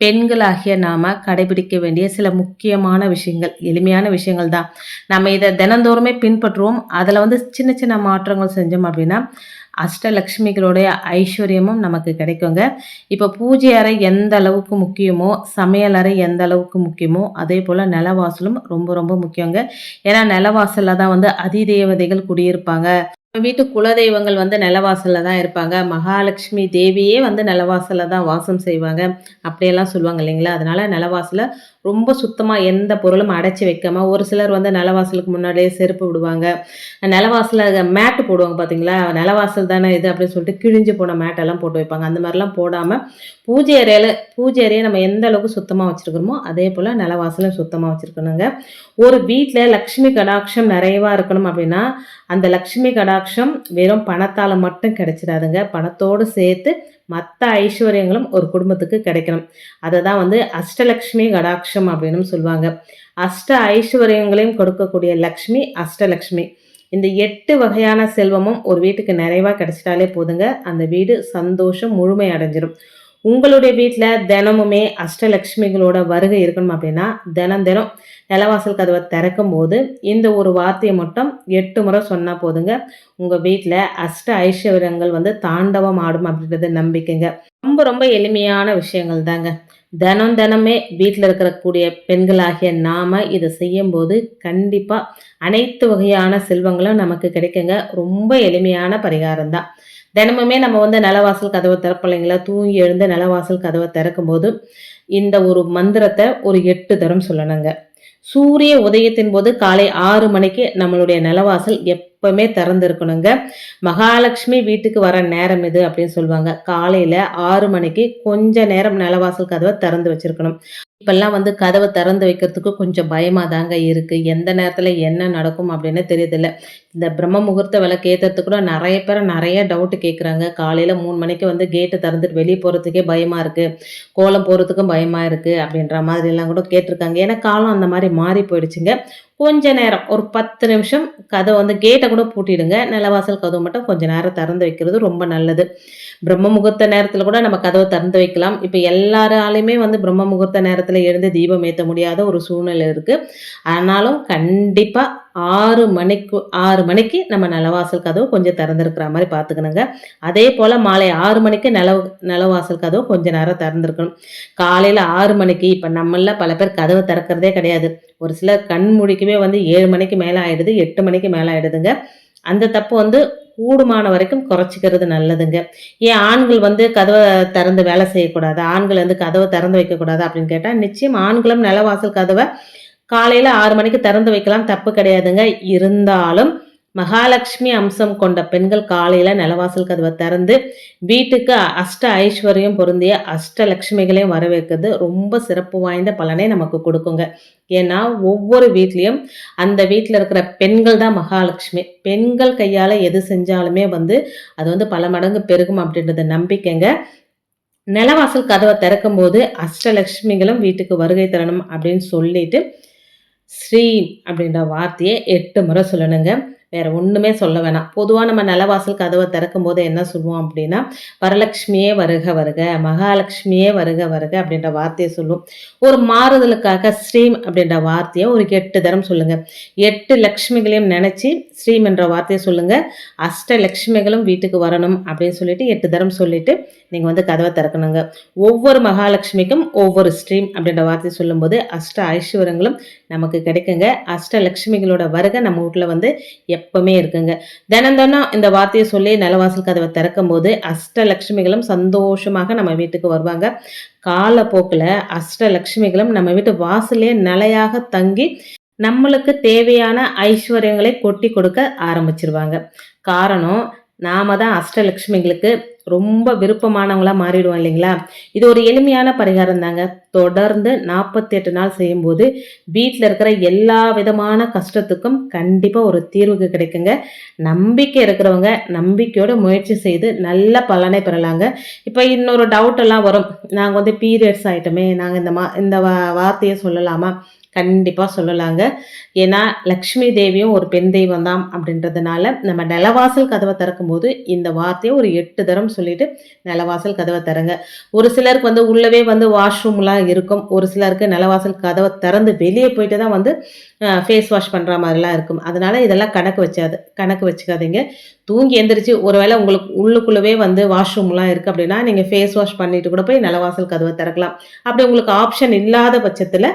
பெண்களாகிய நாம் கடைபிடிக்க வேண்டிய சில முக்கியமான விஷயங்கள் எளிமையான விஷயங்கள் தான் நம்ம இதை தினந்தோறுமே பின்பற்றுவோம். அதில் வந்து சின்ன சின்ன மாற்றங்கள் செஞ்சோம் அப்படின்னா அஷ்டலக்ஷ்மிகளுடைய ஐஸ்வர்யமும் நமக்கு கிடைக்குங்க. இப்போ பூஜை அறை எந்த அளவுக்கு முக்கியமோ சமையல் அறை எந்த அளவுக்கு முக்கியமோ அதே போல் நிலவாசலும் ரொம்ப ரொம்ப முக்கியங்க. ஏன்னா நிலவாசலில் தான் வந்து அதிதேவதைகள் குடியிருப்பாங்க. வீட்டு குலதெய்வங்கள் வந்து நிலவாசலில் தான் இருப்பாங்க. மகாலட்சுமி தேவியே வந்து நிலவாசலில் தான் வாசம் செய்வாங்க. அப்படியெல்லாம் சொல்லுவாங்க இல்லைங்களா? அதனால் நிலவாசலை ரொம்ப சுத்தமாக எந்த பொருளும் அடைச்சி வைக்காமல் ஒரு சிலர் வந்து நிலவாசலுக்கு முன்னாடியே செருப்பு விடுவாங்க. நிலவாசலில் மேட்டு போடுவாங்க பார்த்தீங்களா நிலவாசல் தானே இது அப்படின்னு சொல்லிட்டு கிழிஞ்சு போன மேட்டெல்லாம் போட்டு வைப்பாங்க. அந்த மாதிரிலாம் போடாமல் பூஜை அறையில் பூஜை அறையை நம்ம எந்த அளவுக்கு சுத்தமாக வச்சுருக்கணுமோ அதே போல் நிலவாசலும் சுத்தமாக வச்சுருக்கணுங்க. ஒரு வீட்டில் லக்ஷ்மி கடாட்சம் நிறையவாக இருக்கணும் அப்படின்னா அந்த லக்ஷ்மி கடாட்சம் வெறும் பணத்தால் மட்டும் கிடைச்சிடாதுங்க. பணத்தோடு சேர்த்து மற்ற ஐஸ்வர்யங்களும் ஒரு குடும்பத்துக்கு கிடைக்கணும். அதை தான் வந்து அஷ்டலக்ஷ்மி கடாட்சம் அப்படின்னு சொல்லுவாங்க. அஷ்ட ஐஸ்வர்யங்களையும் கொடுக்கக்கூடிய லக்ஷ்மி அஷ்டலக்ஷ்மி. இந்த எட்டு வகையான செல்வமும் ஒரு வீட்டுக்கு நிறைவாக கிடைச்சிட்டாலே போதுங்க. அந்த வீடு சந்தோஷம் முழுமை அடைஞ்சிடும் உங்களுடைய வீட்டில் தினமுமே அஷ்டலக்ஷ்மிகளோட வருகை இருக்கணும் அப்படின்னா தினம் தினம் நிலவாசல் கதவை திறக்கும் போது இந்த ஒரு வார்த்தையை மட்டும் எட்டு முறை சொன்னால் போதுங்க. உங்கள் வீட்டில் அஷ்ட ஐஸ்வர்யங்கள் வந்து தாண்டவம் ஆடும் அப்படின்றது நம்பிக்கைங்க. ரொம்ப ரொம்ப எளிமையான விஷயங்கள் தாங்க. தினம் தினமே வீட்டில் இருக்கக்கூடிய பெண்களாகிய நாம் இதை செய்யும்போது கண்டிப்பாக அனைத்து வகையான செல்வங்களும் நமக்கு கிடைக்குங்க. ரொம்ப எளிமையான பரிகாரம் தான் தினமுமே நம்ம வந்து நிலவாசல் கதவை திறப்பில்லைங்களா தூங்கி எழுந்து நிலவாசல் கதவை திறக்கும் போது இந்த ஒரு மந்திரத்தை ஒரு எட்டு தரம் சொல்லணுங்க. சூரிய உதயத்தின் போது காலை ஆறு மணிக்கு நம்மளுடைய நிலவாசல் எப்பவுமே திறந்துருக்கணுங்க. மகாலட்சுமி வீட்டுக்கு வர நேரம் இது அப்படின்னு சொல்லுவாங்க. காலையில் ஆறு மணிக்கு கொஞ்ச நேரம் நிலவாசல் கதவை திறந்து வச்சிருக்கணும். இப்பெல்லாம் வந்து கதவை திறந்து வைக்கிறதுக்கு கொஞ்சம் பயமாக தாங்க இருக்குது எந்த நேரத்தில் என்ன நடக்கும் அப்படின்னு தெரியுதில்ல. இந்த பிரம்ம முகூர்த்த விளக்கு ஏற்றுறதுக்கு கூட நிறைய பேர் நிறைய டவுட்டு கேட்குறாங்க காலையில் மூணு மணிக்கு வந்து கேட்டு திறந்துட்டு வெளியே போகிறதுக்கே பயமாக இருக்குது கோலம் போகிறதுக்கும் பயமாக இருக்குது அப்படின்ற மாதிரிலாம் கூட கேட்டிருக்காங்க. ஏன்னா காலம் அந்த மாதிரி மாறி போயிடுச்சுங்க. கொஞ்ச நேரம் ஒரு பத்து நிமிஷம் கதை வந்து கேட்டை கூட பூட்டிடுங்க. நிலவாசல் கதவு மட்டும் கொஞ்சம் நேரம் திறந்து வைக்கிறது ரொம்ப நல்லது. பிரம்ம முகூர்த்த நேரத்தில் கூட நம்ம கதவை திறந்து வைக்கலாம். இப்போ எல்லாராலையுமே வந்து பிரம்ம முகூர்த்த நேரத்தில் எழுந்து தீபம் ஏற்ற முடியாத ஒரு சூழ்நிலை இருக்குது ஆனாலும் கண்டிப்பாக ஆறு மணிக்கு ஆறு மணிக்கு நம்ம நிலவாசல் கதவு கொஞ்சம் திறந்துருக்கிற மாதிரி பார்த்துக்கணுங்க. அதே போல் மாலை ஆறு மணிக்கு நிலவு நிலவாசல் கதவு கொஞ்சம் நேரம் திறந்துருக்கணும். காலையில் ஆறு மணிக்கு இப்போ நம்மள பல பேர் கதவை திறக்கிறதே கிடையாது. ஒரு சிலர் கண் முடிக்கவே வந்து ஏழு மணிக்கு மேலே ஆகிடுது எட்டு மணிக்கு மேலே ஆகிடுதுங்க அந்த தப்பு வந்து கூடுமான வரைக்கும் குறைச்சிக்கிறது நல்லதுங்க. ஏன் ஆண்கள் வந்து கதவை திறந்து வேலை செய்யக்கூடாது? ஆண்கள் வந்து கதவை திறந்து வைக்கக்கூடாது அப்படின்னு கேட்டால் நிச்சயம் ஆண்களும் நிலவாசல் கதவை காலையில் ஆறு மணிக்கு திறந்து வைக்கலாம். தப்பு கிடையாதுங்க. இருந்தாலும் மகாலட்சுமி அம்சம் கொண்ட பெண்கள் காலையில் நிலவாசல் கதவை திறந்து வீட்டுக்கு அஷ்ட ஐஸ்வர்யம் பொருந்திய அஷ்ட லட்சுமிகளையும் வரவேற்கிறது. ரொம்ப சிறப்பு வாய்ந்த பலனை நமக்கு கொடுக்குங்க. ஏன்னா ஒவ்வொரு வீட்லேயும் அந்த வீட்டில் இருக்கிற பெண்கள் தான் மகாலட்சுமி. பெண்கள் கையால் எது செஞ்சாலுமே வந்து அது வந்து பல மடங்கு பெருகும் அப்படின்றத நம்பிக்கைங்க. நிலவாசல் கதவை திறக்கும் போது அஷ்டலட்சுமிகளும் வீட்டுக்கு வருகை தரணும் அப்படின்னு சொல்லிட்டு ஸ்ரீ அப்படின்ற வார்த்தையை எட்டு முறை சொல்லணுங்க. வேறு ஒன்றுமே சொல்ல வேணாம். பொதுவாக நம்ம நிலவாசல் கதவை திறக்கும் போது என்ன சொல்லுவோம் அப்படின்னா வரலட்சுமியே வருக வருக மகாலட்சுமியே வருக வருக அப்படின்ற வார்த்தையை சொல்லுவோம். ஒரு மாறுதலுக்காக ஸ்ரீம் அப்படின்ற வார்த்தையை ஒரு எட்டு தரம் சொல்லுங்கள் எட்டு லக்ஷ்மிகளையும் நினச்சி ஸ்ரீம் என்ற வார்த்தையை சொல்லுங்கள் அஷ்ட லக்ஷ்மிகளும் வீட்டுக்கு வரணும் அப்படின்னு சொல்லிட்டு எட்டு தரம் சொல்லிட்டு நீங்கள் வந்து கதவை திறக்கணுங்க. ஒவ்வொரு மகாலட்சுமிக்கும் ஒவ்வொரு ஸ்ட்ரீம் அப்படின்ற வார்த்தையை சொல்லும்போது அஷ்ட ஐஸ்வரங்களும் நமக்கு கிடைக்குங்க. அஷ்ட லக்ஷ்மிகளோட வருகை நம்ம வீட்டில் வந்து எப்பவுமே இருக்குங்க. தினம் தினம் இந்த வார்த்தையை சொல்லி நிலவாசல் கதவை திறக்கும் போது அஷ்டலட்சுமிகளும் சந்தோஷமாக நம்ம வீட்டுக்கு வருவாங்க. காலப்போக்கில் அஷ்டலட்சுமிகளும் நம்ம வீட்டு வாசலே நிலையாக தங்கி நம்மளுக்கு தேவையான ஐஸ்வர்யங்களை கொட்டி கொடுக்க ஆரம்பிச்சிருவாங்க. காரணம் நாம தான் அஷ்டலட்சுமிகளுக்கு ரொம்ப விருப்பமானவங்களாக மாறிடுவோம் இல்லைங்களா? இது ஒரு எளிமையான பரிகாரம் தாங்க. தொடர்ந்து நாற்பத்தி எட்டு நாள் செய்யும்போது வீட்டில் இருக்கிற எல்லா விதமான கஷ்டத்துக்கும் கண்டிப்பாக ஒரு தீர்வுக்கு கிடைக்குங்க. நம்பிக்கை இருக்கிறவங்க நம்பிக்கையோட முயற்சி செய்து நல்ல பலனை பெறலாங்க. இப்போ இன்னொரு டவுட் எல்லாம் வரும். நாங்கள் வந்து பீரியட்ஸ் ஆகிட்டோமே நாங்கள் இந்த மா இந்த வா வார்த்தையை சொல்லலாமா? கண்டிப்பாக சொல்லலாங்க. ஏன்னா லக்ஷ்மி தேவியும் ஒரு பெண் தெய்வம் தான் அப்படின்றதுனால நம்ம நிலவாசல் கதவை திறக்கும்போது இந்த வார்த்தையை ஒரு எட்டு தரம் சொல்லிட்டு நிலவாசல் கதவை திறங்க. ஒரு சிலருக்கு வந்து உள்ளவே வந்து வாஷ்ரூம்லாம் இருக்கும். ஒரு சிலருக்கு நிலவாசல் கதவை திறந்து வெளியே போயிட்டு தான் வந்து ஃபேஸ் வாஷ் பண்ணுற மாதிரிலாம் இருக்கும். அதனால் இதெல்லாம் கணக்கு வச்சாது கணக்கு வச்சுக்காதீங்க. தூங்கி எந்திரிச்சு ஒருவேளை உங்களுக்கு உள்ளுக்குள்ளவே வந்து வாஷ்ரூம்லாம் இருக்குது அப்படின்னா நீங்கள் ஃபேஸ் வாஷ் பண்ணிட்டு கூட போய் நிலவாசல் கதவை திறக்கலாம். அப்படி உங்களுக்கு ஆப்ஷன் இல்லாத பட்சத்தில்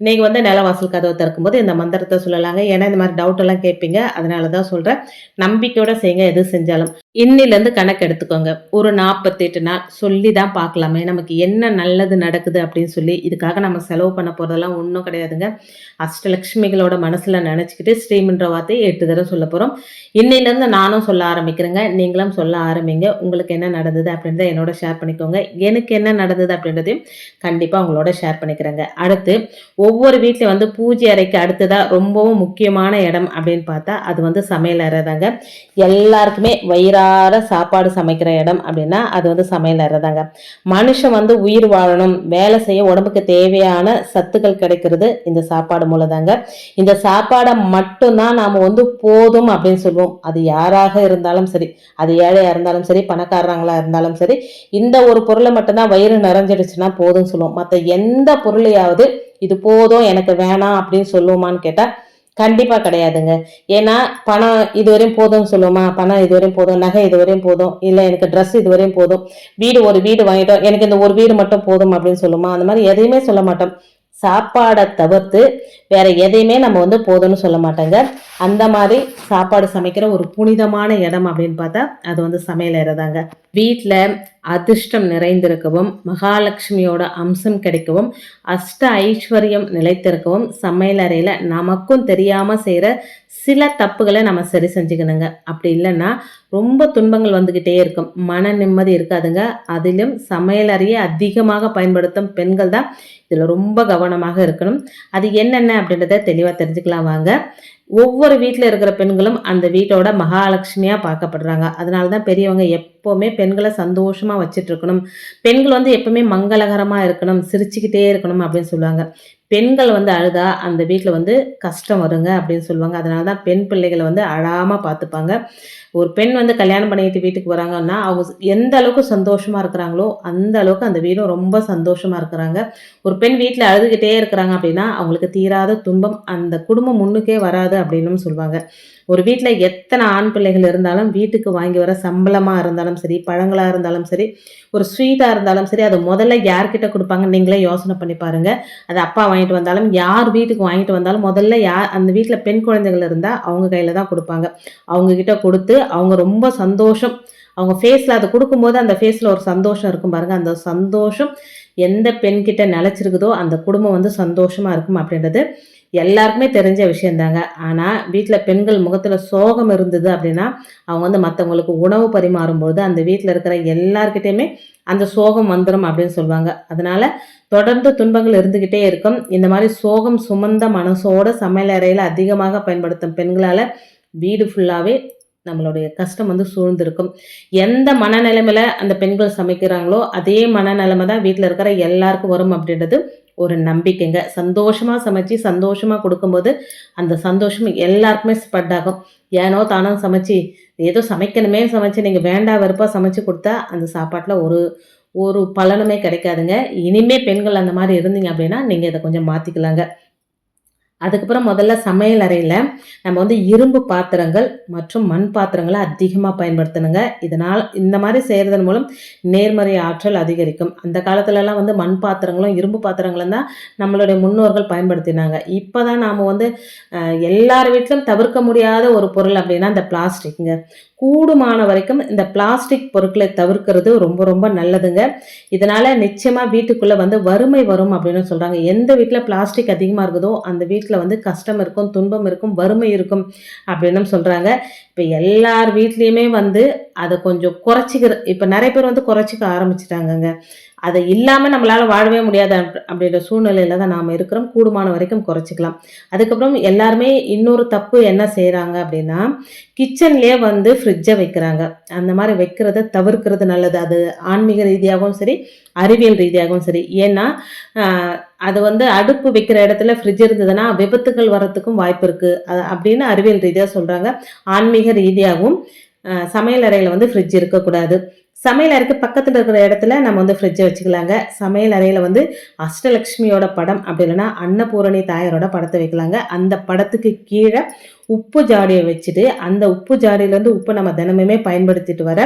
நீங்கள் வந்து நிலவாசல் கதவை திறக்கும்போது இந்த மந்திரத்தை சொல்லலாங்க. ஏன்னா இந்த மாதிரி டவுட் எல்லாம் கேட்பீங்க. அதனால தான் சொல்கிறேன் நம்பிக்கையோட செய்யுங்க. எது செஞ்சாலும். இன்னிலேருந்து கணக்கு எடுத்துக்கோங்க. ஒரு நாற்பத்தெட்டு நாள் சொல்லி தான் பார்க்கலாமே. நமக்கு என்ன நல்லது நடக்குது அப்படின்னு சொல்லி இதுக்காக நம்ம செலவு பண்ண போகிறதெல்லாம் ஒன்றும் கிடையாதுங்க. அஷ்டலக்ஷ்மிகளோட மனசில் நினச்சிக்கிட்டு ஸ்ரீமன்ற வார்த்தையை எட்டு தடவை சொல்ல போகிறோம் இன்னிலேருந்து நானும் சொல்ல ஆரம்பிக்கிறேங்க. நீங்களும் சொல்ல ஆரம்பிங்க. உங்களுக்கு என்ன நடந்தது அப்படின்றத என்னோட ஷேர் பண்ணிக்கோங்க. எனக்கு என்ன நடந்தது அப்படின்றதையும் கண்டிப்பாக உங்களோட ஷேர் பண்ணிக்கிறேங்க. அடுத்து ஒவ்வொரு வீட்டில் வந்து பூஜை அறைக்கு அடுத்ததாக ரொம்பவும் முக்கியமான இடம் அப்படின்னு பார்த்தா அது வந்து சமையல் அறை தாங்க எல்லாருக்குமே வயிறார சாப்பாடு சமைக்கிற இடம் அப்படின்னா அது வந்து சமையல் தாங்க. மனுஷன் வந்து உயிர் வாழணும் வேலை செய்ய உடம்புக்கு தேவையான சத்துக்கள் கிடைக்கிறது இந்த சாப்பாடு மூலம் தாங்க. இந்த சாப்பாடை மட்டும்தான் நாம் வந்து போதும் அப்படின்னு சொல்லுவோம். அது யாராக இருந்தாலும் சரி அது ஏழையாக இருந்தாலும் சரி பணக்காரங்களா இருந்தாலும் சரி இந்த ஒரு பொருளை மட்டும்தான் வயிறு நிறைஞ்சிடுச்சுன்னா போதும்னு சொல்லுவோம். மற்ற எந்த பொருளையாவது இது போதும் எனக்கு வேணாம் அப்படின்னு சொல்லுவோமான்னு கேட்டால் கண்டிப்பாக கிடையாதுங்க. ஏன்னா பணம் இதுவரையும் போதும்னு சொல்லுவோமா? பணம் இதுவரையும் போதும் நகை இதுவரையும் போதும் இல்லை எனக்கு ட்ரெஸ் இதுவரையும் போதும் வீடு ஒரு வீடு வாங்கிட்டோம் எனக்கு இந்த ஒரு வீடு மட்டும் போதும் அப்படின்னு சொல்லுமா அந்த மாதிரி எதையுமே சொல்ல மாட்டோம். சாப்பாடை தவிர்த்து வேற எதையுமே நம்ம வந்து போதும்னு சொல்ல மாட்டோங்க. அந்த மாதிரி சாப்பாடு சமைக்கிற ஒரு புனிதமான இடம் அப்படின்னு பார்த்தா அது வந்து சமையல் தாங்க. வீட்டில் அதிர்ஷ்டம் நிறைந்திருக்கவும் மகாலட்சுமியோட அம்சம் கிடைக்கவும் அஷ்ட ஐஸ்வர்யம் நிலைத்திருக்கவும் சமையல் அறையில் நமக்கும் தெரியாமல் செய்கிற சில தப்புகளை நம்ம சரி செஞ்சுக்கணுங்க. அப்படி இல்லைன்னா ரொம்ப துன்பங்கள் வந்துக்கிட்டே இருக்கும். மன நிம்மதி இருக்காதுங்க. அதிலும் சமையல் அறையை அதிகமாக பயன்படுத்தும் பெண்கள் தான் இதில் ரொம்ப கவனமாக இருக்கணும். அது என்னென்ன அப்படின்றத தெளிவாக தெரிஞ்சுக்கலாம் வாங்க. ஒவ்வொரு வீட்டில் இருக்கிற பெண்களும் அந்த வீட்டோட மகாலட்சுமியாக பார்க்கப்படுறாங்க. அதனால தான் பெரியவங்க எப்போவுமே பெண்களை சந்தோஷமாக வச்சுட்டு இருக்கணும். பெண்கள் வந்து எப்பவுமே மங்களகரமாக இருக்கணும். சிரிச்சுக்கிட்டே இருக்கணும் அப்படின்னு சொல்லுவாங்க. பெண்கள் வந்து அழுதா அந்த வீட்டில் வந்து கஷ்டம் வருங்க அப்படின்னு சொல்லுவாங்க. அதனால தான் பெண் பிள்ளைகளை வந்து அழாமல் பார்த்துப்பாங்க ஒரு பெண் வந்து கல்யாணம் பண்ணிட்டு வீட்டுக்கு வராங்கன்னா அவங்க எந்த அளவுக்கு சந்தோஷமாக இருக்கிறாங்களோ அந்த அளவுக்கு அந்த வீடும் ரொம்ப சந்தோஷமாக இருக்கிறாங்க. ஒரு பெண் வீட்டில் அழுதுகிட்டே இருக்கிறாங்க அப்படின்னா அவங்களுக்கு தீராத துன்பம் அந்த குடும்பம் முன்னுக்கே வராது அப்படின்னு சொல்லுவாங்க. ஒரு வீட்டில் எத்தனை ஆண் பிள்ளைகள் இருந்தாலும் வீட்டுக்கு வாங்கி வர சம்பளமாக இருந்தாலும் சரி பழங்களாக இருந்தாலும் சரி ஒரு ஸ்வீட்டாக இருந்தாலும் சரி அதை முதல்ல யார்கிட்ட கொடுப்பாங்க நீங்களே யோசனை பண்ணி பாருங்கள் அது அப்பா வாங்கிட்டு வந்தாலும் யார் வீட்டுக்கு வாங்கிட்டு வந்தாலும் முதல்ல யார் அந்த வீட்டில் பெண் குழந்தைகள் இருந்தால் அவங்க கையில் தான் கொடுப்பாங்க. அவங்கக்கிட்ட கொடுத்து அவங்க ரொம்ப சந்தோஷம். அவங்க ஃபேஸில் அதை கொடுக்கும்போது அந்த ஃபேஸில் ஒரு சந்தோஷம் இருக்கும் பாருங்கள் அந்த சந்தோஷம் எந்த பெண்கிட்ட நிலச்சிருக்குதோ அந்த குடும்பம் வந்து சந்தோஷமாக இருக்கும் அப்படின்றது எல்லாருக்குமே தெரிஞ்ச விஷயந்தாங்க. ஆனால் வீட்டில் பெண்கள் முகத்தில் சோகம் இருந்தது அப்படின்னா அவங்க வந்து மற்றவங்களுக்கு உணவு பரிமாறும்போது அந்த வீட்டில் இருக்கிற எல்லாருக்கிட்டேயுமே அந்த சோகம் வந்துடும் அப்படின்னு சொல்லுவாங்க. அதனால தொடர்ந்து துன்பங்கள் இருந்துக்கிட்டே இருக்கும். இந்த மாதிரி சோகம் சுமந்த மனசோட சமையலறையில் அதிகமாக பயன்படுத்தும் பெண்களால் வீடு ஃபுல்லாகவே நம்மளுடைய கஷ்டம் வந்து சூழ்ந்திருக்கும். எந்த மனநிலைமையில அந்த பெண்கள் சமைக்கிறாங்களோ அதே மனநிலைமை தான் வீட்டில் இருக்கிற எல்லாருக்கும் வரும் அப்படின்றது ஒரு நம்பிக்கைங்க. சந்தோஷமாக சமைச்சு சந்தோஷமாக கொடுக்கும்போது அந்த சந்தோஷம் எல்லாருக்குமே ஸ்ப்ரெட் ஆகும். ஏனோ தானோ சமைச்சு ஏதோ சமைக்கணுமே சமைச்சு நீங்கள் வேண்டா வெறுப்பாக சமைச்சு கொடுத்தா அந்த சாப்பாட்டில் ஒரு ஒரு பலனுமே கிடைக்காதுங்க. இனிமே பெண்கள் அந்த மாதிரி இருந்தீங்க அப்படின்னா நீங்கள் இதை கொஞ்சம் மாற்றிக்கலாங்க அதுக்கப்புறம் முதல்ல சமையல் அறையில் நம்ம வந்து இரும்பு பாத்திரங்கள் மற்றும் மண் பாத்திரங்களை அதிகமாக பயன்படுத்தணுங்க. இதனால் இந்த மாதிரி செய்கிறதன் மூலம் நேர்மறை ஆற்றல் அதிகரிக்கும். அந்த காலத்துலலாம் வந்து மண் பாத்திரங்களும் இரும்பு பாத்திரங்களும் தான் நம்மளுடைய முன்னோர்கள் பயன்படுத்தினாங்க. இப்போ தான் நாம் வந்து எல்லார் வீட்டிலும் தவிர்க்க முடியாத ஒரு பொருள் அப்படின்னா இந்த பிளாஸ்டிக்ங்க. கூடுமான வரைக்கும் இந்த பிளாஸ்டிக் பொருட்களை தவிர்க்கிறது ரொம்ப ரொம்ப நல்லதுங்க. இதனால் நிச்சயமாக வீட்டுக்குள்ளே வந்து வறுமை வரும் அப்படின்னு சொல்கிறாங்க எந்த வீட்டில் பிளாஸ்டிக் அதிகமாக இருக்குதோ அந்த வீட்டில் வீட்டில் வந்து கஷ்டம் இருக்கும் துன்பம் இருக்கும் வறுமை இருக்கும் அப்படின்னு சொல்கிறாங்க இப்போ எல்லார் வீட்லேயுமே வந்து அதை கொஞ்சம் குறைச்சிக்கிற இப்போ நிறைய பேர் வந்து குறைச்சிக்க ஆரம்பிச்சிட்டாங்கங்க. அதை இல்லாமல் நம்மளால் வாழவே முடியாது அப்படின்ற சூழ்நிலையில் தான் நாம் இருக்கிறோம். கூடுமான வரைக்கும் குறைச்சிக்கலாம். அதுக்கப்புறம் எல்லாருமே இன்னொரு தப்பு என்ன செய்கிறாங்க அப்படின்னா கிச்சன்லேயே வந்து ஃப்ரிட்ஜை வைக்கிறாங்க. அந்த மாதிரி வைக்கிறத தவிர்க்கிறது நல்லது. அது ஆன்மீக ரீதியாகவும் சரி அறிவியல் ரீதியாகவும் சரி. ஏன்னா அது வந்து அடுப்பு வைக்கிற இடத்துல ஃப்ரிட்ஜ் இருந்ததுன்னா விபத்துகள் வரத்துக்கும் வாய்ப்பு இருக்குது அது அப்படின்னு அறிவியல் ரீதியாக சொல்கிறாங்க ஆன்மீக ரீதியாகவும் சமையலறையில் சமையல் அறையில் வந்து ஃப்ரிட்ஜ் இருக்கக்கூடாது. சமையல் அறைக்கு பக்கத்தில் இருக்கிற இடத்துல நம்ம வந்து ஃப்ரிட்ஜை வச்சுக்கலாங்க. சமையல் அறையில் வந்து அஷ்டலக்ஷ்மியோட படம் அப்படி இல்லைன்னா அன்னபூரணி தாயாரோட படத்தை வைக்கலாங்க. அந்த படத்துக்கு கீழே உப்பு ஜாடியை வச்சுட்டு அந்த உப்பு ஜாடியிலேருந்து உப்பு நம்ம தினமுமே பயன்படுத்திட்டு வர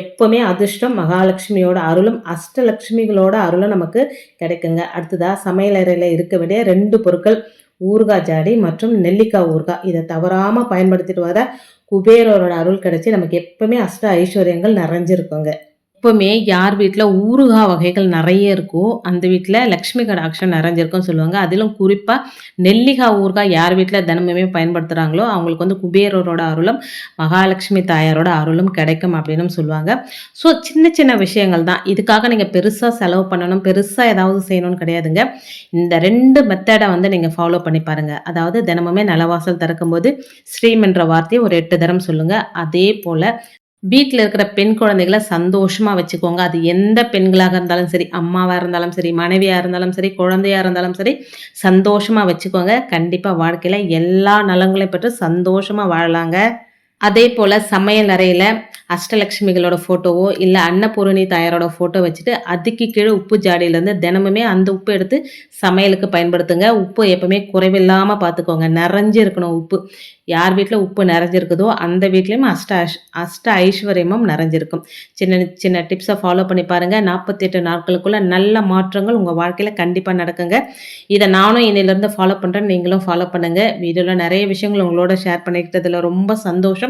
எப்பவுமே அதிர்ஷ்டம் மகாலட்சுமியோட அருளும் அஷ்டலக்ஷ்மிகளோட அருளும் நமக்கு கிடைக்குங்க. அடுத்ததாக சமையலறையில் இருக்க வேண்டிய ரெண்டு பொருட்கள் ஊறுகாய் ஜாடி மற்றும் நெல்லிக்காய் ஊறுகாய். இதை தவறாமல் பயன்படுத்திட்டு வர குபேரரோட அருள் கிடைச்சி நமக்கு எப்பவுமே அஷ்ட ஐஸ்வர்யங்கள் நிறைஞ்சிருக்குங்க. எப்பவுமே யார் வீட்டில் ஊறுகாய் வகைகள் நிறைய இருக்கோ அந்த வீட்டில் லக்ஷ்மி கடாட்சம் நிறைஞ்சிருக்கும்னு சொல்லுவாங்க. அதிலும் குறிப்பாக நெல்லிக்காய் ஊறுகாய் யார் வீட்டில் தினமுமே பயன்படுத்துகிறாங்களோ அவங்களுக்கு வந்து குபேரரோட அருளும் மகாலட்சுமி தாயாரோட அருளும் கிடைக்கும் அப்படின்னு சொல்லுவாங்க. ஸோ சின்ன சின்ன விஷயங்கள் தான். இதுக்காக நீங்கள் பெருசாக செலவு பண்ணணும். பெருசாக ஏதாவது செய்யணும்னு கிடையாதுங்க. இந்த ரெண்டு மெத்தடை வந்து நீங்கள் ஃபாலோ பண்ணி பாருங்கள் அதாவது தினமுமே நலவாசல் திறக்கும்போது ஸ்ரீம் என்ற வார்த்தையை ஒரு எட்டு தரம் சொல்லுங்கள் அதே போல் வீட்டில் இருக்கிற பெண் குழந்தைகளை சந்தோஷமாக வச்சுக்கோங்க. அது எந்த பெண்களாக இருந்தாலும் சரி அம்மாவாக இருந்தாலும் சரி மனைவியாக இருந்தாலும் சரி குழந்தையாக இருந்தாலும் சரி சந்தோஷமாக வச்சுக்கோங்க. கண்டிப்பாக வாழ்க்கையில் எல்லா நலங்களையும் பெற்று சந்தோஷமாக வாழலாங்க. அதே போல் சமையல் அறையில் அஷ்டலட்சுமிகளோட ஃபோட்டோவோ இல்லை அன்னபூரணி தாயாரோட ஃபோட்டோ வச்சுட்டு அதுக்கு கீழே உப்பு ஜாடியிலேருந்து தினமுமே அந்த உப்பு எடுத்து சமையலுக்கு பயன்படுத்துங்க. உப்பு எப்பவுமே குறைவில்லாமல் பார்த்துக்கோங்க நிறைஞ்சு இருக்கணும் உப்பு. யார் வீட்டில் உப்பு நிறைஞ்சிருக்குதோ அந்த வீட்லேயும் அஷ்ட அஷ்ட ஐஸ்வர்யமும் நிறைஞ்சிருக்கும். சின்ன சின்ன டிப்ஸை ஃபாலோ பண்ணி பாருங்கள் நாற்பத்தெட்டு நாட்களுக்குள்ளே நல்ல மாற்றங்கள் உங்கள் வாழ்க்கையில் கண்டிப்பாக நடக்குங்க. இதை நானும் இன்னிலேருந்து ஃபாலோ பண்ணுறேன் நீங்களும் ஃபாலோ பண்ணுங்கள் வீடியோவில் நிறைய விஷயங்கள் உங்களோட ஷேர் பண்ணிக்கிட்டதில் ரொம்ப சந்தோஷம்.